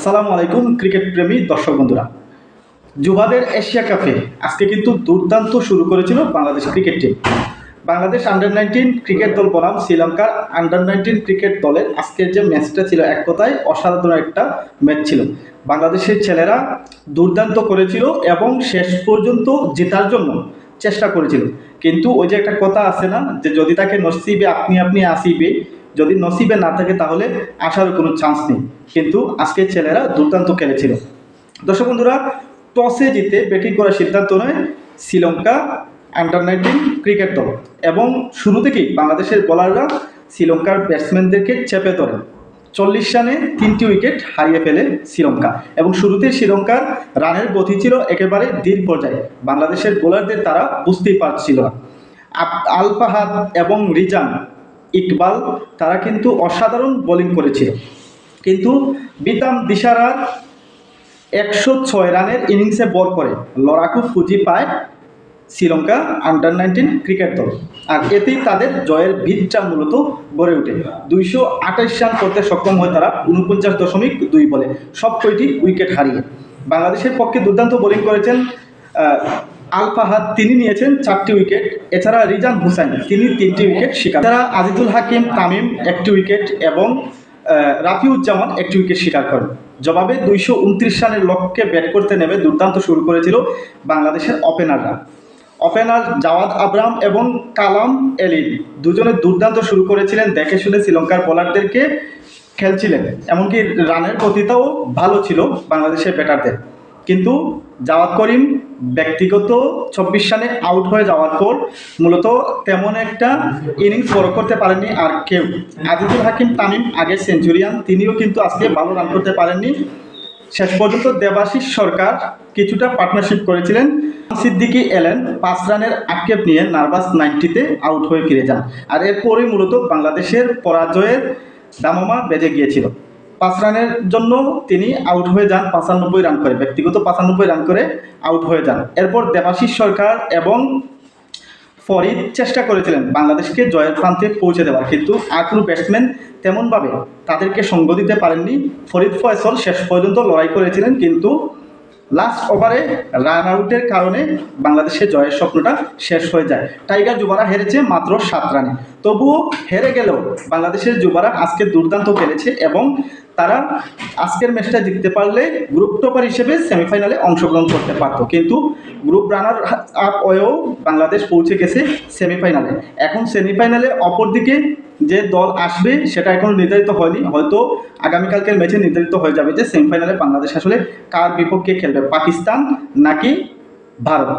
আসসালামু আলাইকুম, ক্রিকেট প্রেমী দর্শক বন্ধুরা। যুবাদের এশিয়া কাপে আজকে কিন্তু দুর্দান্ত শুরু করেছিল Bangladesh cricket team. Bangladesh under nineteen cricket দল বনাম শ্রীলঙ্কার আন্ডার নাইনটিন ক্রিকেট দলের আজকের যে ম্যাচটা ছিল এক কথায় অসাধারণ একটা ম্যাচ ছিল। বাংলাদেশের ছেলেরা দুর্দান্ত করেছিল এবং শেষ পর্যন্ত জেতার জন্য চেষ্টা করেছিল। কিন্তু ওই যে একটা কথা আছে না, যে যদি তাকে নসিবে আপনি আপনি আসিবে যদি নসিবে না থাকে তাহলে আসার কোনো চান্স নেই। কিন্তু আজকের ছেলেরা দুর্দান্ত খেলেছিল। দর্শক বন্ধুরা, টসে জিতে ব্যাটিং করার সিদ্ধান্ত নেয় শ্রীলঙ্কা আন্ডার নাইনটিন ক্রিকেট দল এবং শুরু থেকেই বাংলাদেশের বোলাররা শ্রীলঙ্কার ব্যাটসম্যানদেরকে চেপে ধরে। চল্লিশ রানে তিনটি উইকেট হারিয়ে ফেলে শ্রীলঙ্কা এবং শুরুতে শ্রীলঙ্কার রানের গতি ছিল একেবারে দীর্ঘ পর্যায়ে। বাংলাদেশের বোলারদের তারা বুঝতেই পারছিল না। আপ- এবং রিজান ইকবাল, তারা কিন্তু অসাধারণ বোলিং করেছিল। কিন্তু বিতাম দিশারার একশো ছয় রানের ইনিংসে বল করে। লড়াকু পুঁজি পায় শ্রীলঙ্কা আন্ডার নাইনটিন ক্রিকেট দল। আর এতেই তাদের জয়ের ভিতটা মূলত গড়ে ওঠে। দুইশো আঠাশ রান করতে সক্ষম হয় তারা উনপঞ্চাশ দশমিক দুই বলে। সব কয়টি উইকেট হারিয়ে। বাংলাদেশের পক্ষে দুর্দান্ত বোলিং করেছেন আল ফাহাদ তিনি নিয়েছেন চারটি উইকেট। এছাড়া রিজান হুসাইন তিনি তিনটি উইকেট শিকার। এছাড়া আজিজুল হাকিম, তামিম একটি উইকেট এবং রাফিউজ্জামান একটি উইকেট শিকার করেন। জবাবে দুইশো উনত্রিশ রানের লক্ষ্যে ব্যাট করতে নেমে দুর্দান্ত শুরু করেছিল বাংলাদেশের ওপেনাররা। ওপেনার জাওয়াদ আবরাম এবং কালাম এলিন দুজনে দুর্দান্ত শুরু করেছিলেন, দেখে শুনে শ্রীলঙ্কার বোলারদেরকে খেলছিলেন। এমনকি রানের গতিটাও ভালো ছিল বাংলাদেশের ব্যাটারদের। কিন্তু জাওয়াদ করিম ব্যক্তিগত চব্বিশ রানে আউট হয়ে যাওয়ার পর মূলত তেমন একটা ইনিংস বড় করতে পারেননি আর কেউ। আজিজুল হাকিম, তামিম, আগে সেঞ্চুরিয়ান, তিনিও কিন্তু আজকে ভালো রান করতে পারেননি। শেষ পর্যন্ত দেবাশিস সরকার কিছুটা পার্টনারশিপ করেছিলেন। সিদ্দিকি এলেন, পাঁচ রানের আক্ষেপ নিয়ে নার্ভাস নাইনটিতে আউট হয়ে ফিরে যান। আর এরপরই মূলত বাংলাদেশের পরাজয়ের দামমা বেজে গিয়েছিল। পাঁচ রানের জন্য তিনি আউট হয়ে যান পঁচানব্বই রান করে। ব্যক্তিগত পঁচানব্বই রান করে আউট হয়ে যান। এরপর দেবাশিস সরকার এবং ফরিদ চেষ্টা করেছিলেন বাংলাদেশকে জয়ের প্রান্তে পৌঁছে দেওয়ার। কিন্তু আর কোনো ব্যাটসম্যান তেমনভাবে তাদেরকে সঙ্গ দিতে পারেননি। ফরিদ ফয়সল শেষ পর্যন্ত লড়াই করেছিলেন, কিন্তু লাস্ট ওভারে রান আউটের কারণে বাংলাদেশের জয়ের স্বপ্নটা শেষ হয়ে যায়। টাইগার যুবারা হেরেছে মাত্র সাত রানে। তবুও হেরে গেলেও বাংলাদেশের যুবারা আজকে দুর্দান্ত খেলেছে এবং তারা আজকের ম্যাচটা জিততে পারলে গ্রুপ টপার হিসেবে সেমিফাইনালে অংশগ্রহণ করতে পারতো। কিন্তু গ্রুপ রানার আপ হয়েও বাংলাদেশ পৌঁছে গেছে সেমিফাইনালে এখন সেমিফাইনালে অপরদিকে যে দল আসবে, সেটা এখনও নির্ধারিত হয়নি। হয়তো আগামীকালকের ম্যাচে নির্ধারিত হয়ে যাবে যে সেমিফাইনালে বাংলাদেশ আসলে কার বিপক্ষে খেলবে, পাকিস্তান নাকি ভারত?